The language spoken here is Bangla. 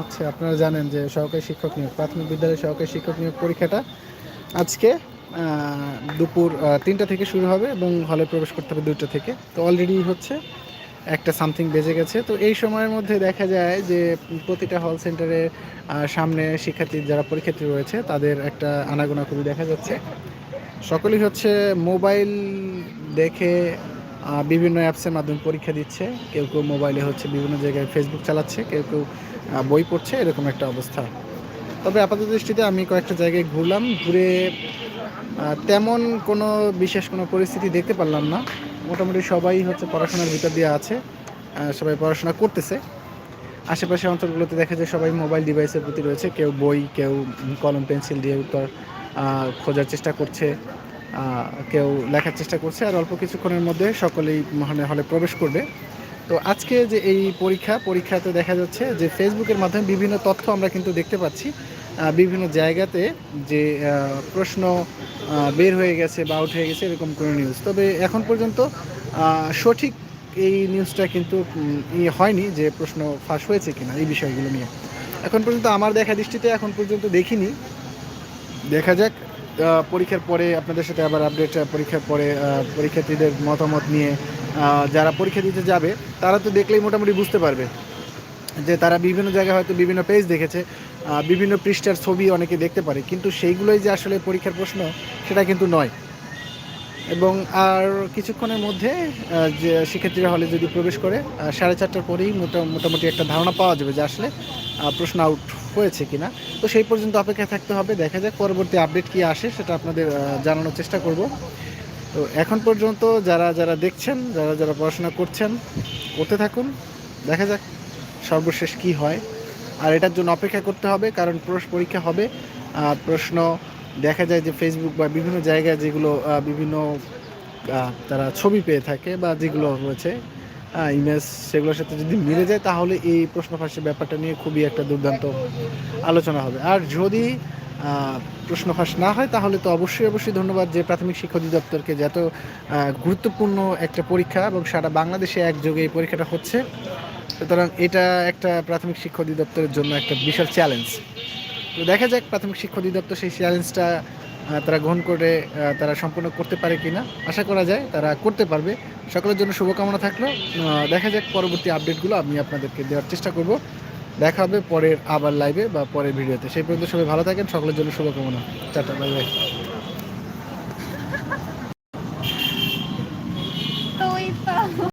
হচ্ছে, আপনারা জানেন যে সহকারী শিক্ষক নিয়োগ, প্রাথমিক বিদ্যালয়ের সহকারী শিক্ষক নিয়োগ পরীক্ষাটা আজকে দুপুর তিনটা থেকে শুরু হবে এবং হলে প্রবেশ করতে হবে দুটো থেকে। তো অলরেডি হচ্ছে একটা সামথিং বেজে গেছে। তো এই সময়ের মধ্যে দেখা যায় যে প্রতিটা হল সেন্টারে সামনে শিক্ষার্থী যারা পরীক্ষার্থী রয়েছে, তাদের একটা আনাগোনা খুবই দেখা যাচ্ছে। সকলেই হচ্ছে মোবাইল দেখে বিভিন্ন অ্যাপসের মাধ্যমে পরীক্ষা দিচ্ছে। কেউ কেউ মোবাইলে হচ্ছে বিভিন্ন জায়গায় ফেসবুক চালাচ্ছে। কেউ কেউ বই পড়ছে, এরকম একটা অবস্থা। তবে আপাতত দৃষ্টিতে আমি কয়েকটা জায়গায় ঘুরলাম, ঘুরে তেমন কোনো বিশেষ কোনো পরিস্থিতি দেখতে পারলাম না। মোটামুটি সবাই হচ্ছে পড়াশোনার ভিতর দিয়ে আছে সবাই পড়াশোনা করতেছে। আশেপাশে অঞ্চলগুলোতে দেখা যায় সবাই মোবাইল ডিভাইসের প্রতি রয়েছে, কেউ বই, কেউ কলম, পেন্সিল দিয়ে উত্তর খোঁজার চেষ্টা করছে কেউ লেখার চেষ্টা করছে, আর অল্প কিছুক্ষণের মধ্যে সকলেই মহানে হলে প্রবেশ করবে। তো আজকে যে এই পরীক্ষা, পরীক্ষাতে দেখা যাচ্ছে যে ফেসবুকের মাধ্যমে বিভিন্ন তথ্য আমরা কিন্তু দেখতে পাচ্ছি। বিভিন্ন জায়গাতে যে প্রশ্ন বের হয়ে গেছে বা আউট হয়ে গেছে এরকম কোনো নিউজ তবে এখন পর্যন্ত সঠিক এই নিউজটা কিন্তু ই হয়নি যে প্রশ্ন ফাঁস হয়েছে কিনা এই বিষয়গুলো নিয়ে। এখন পর্যন্ত আমার দেখা দৃষ্টিতে এখন পর্যন্ত দেখিনি। দেখা যাক পরীক্ষার পরে আপনাদের সাথে আবার আপডেট পরীক্ষার পরে পরীক্ষার্থীদের মতামত নিয়ে যারা পরীক্ষা দিতে যাবে, তারা তো দেখলেই মোটামুটি বুঝতে পারবে যে তারা বিভিন্ন জায়গায় হয়তো বিভিন্ন পেজ দেখেছে বিভিন্ন পৃষ্ঠার ছবি অনেকে দেখতে পারে। কিন্তু সেইগুলোই যে আসলে পরীক্ষার প্রশ্ন, সেটা কিন্তু নয়। এবং আর কিছুক্ষণের মধ্যে যে শিক্ষার্থীরা হলে যদি প্রবেশ করে সাড়ে চারটার পরেই মোটা- মোটামুটি একটা ধারণা পাওয়া যাবে যে আসলে প্রশ্ন আউট হয়েছে কিনা। তো সেই পর্যন্ত অপেক্ষায় থাকতে হবে। দেখা যাক পরবর্তী আপডেট কি আসে, সেটা আপনাদের জানানোর চেষ্টা করব। তো এখন পর্যন্ত যারা যারা দেখছেন, যারা যারা পড়াশোনা করছেন, করতে থাকুন। দেখা যাক সর্বশেষ কি হয়। আর এটার জন্য অপেক্ষা করতে হবে, কারণ প্রশ্ন পরীক্ষা হবে। আর প্রশ্ন দেখা যায় যে ফেসবুক বা বিভিন্ন জায়গায় যেগুলো বিভিন্ন তারা ছবি পেয়ে থাকে বা যেগুলো রয়েছে ইমেজ সেগুলোর সাথে যদি মিলে যায়, তাহলে এই প্রশ্ন ফাঁসের ব্যাপারটা নিয়ে খুবই একটা দুর্দান্ত আলোচনা হবে। আর যদি প্রশ্ন ফাঁস না হয়, তাহলে তো অবশ্যই অবশ্যই ধন্যবাদ যে প্রাথমিক শিক্ষা অধিদপ্তরকে যে এত গুরুত্বপূর্ণ একটা পরীক্ষা এবং সারা বাংলাদেশে একযোগে এই পরীক্ষাটা হচ্ছে। সুতরাং এটা একটা প্রাথমিক শিক্ষা অধিদপ্তরের জন্য একটা বিশাল চ্যালেঞ্জ তো দেখা যাক প্রাথমিক শিক্ষা অধিদপ্তর সেই চ্যালেঞ্জটা তারা গ্রহণ করে তারা সম্পূর্ণ করতে পারে কি না আশা করা যায় তারা করতে পারবে। সকলের জন্য শুভকামনা থাকল। দেখা যাক পরবর্তী আপডেটগুলো আমি আপনাদেরকে দেওয়ার চেষ্টা করব। দেখা হবে পরের আবার লাইভে বা পরের ভিডিওতে সেই পর্যন্ত সবাই ভালো থাকেন, সকলের জন্য শুভকামনা। চারটা বাই বাই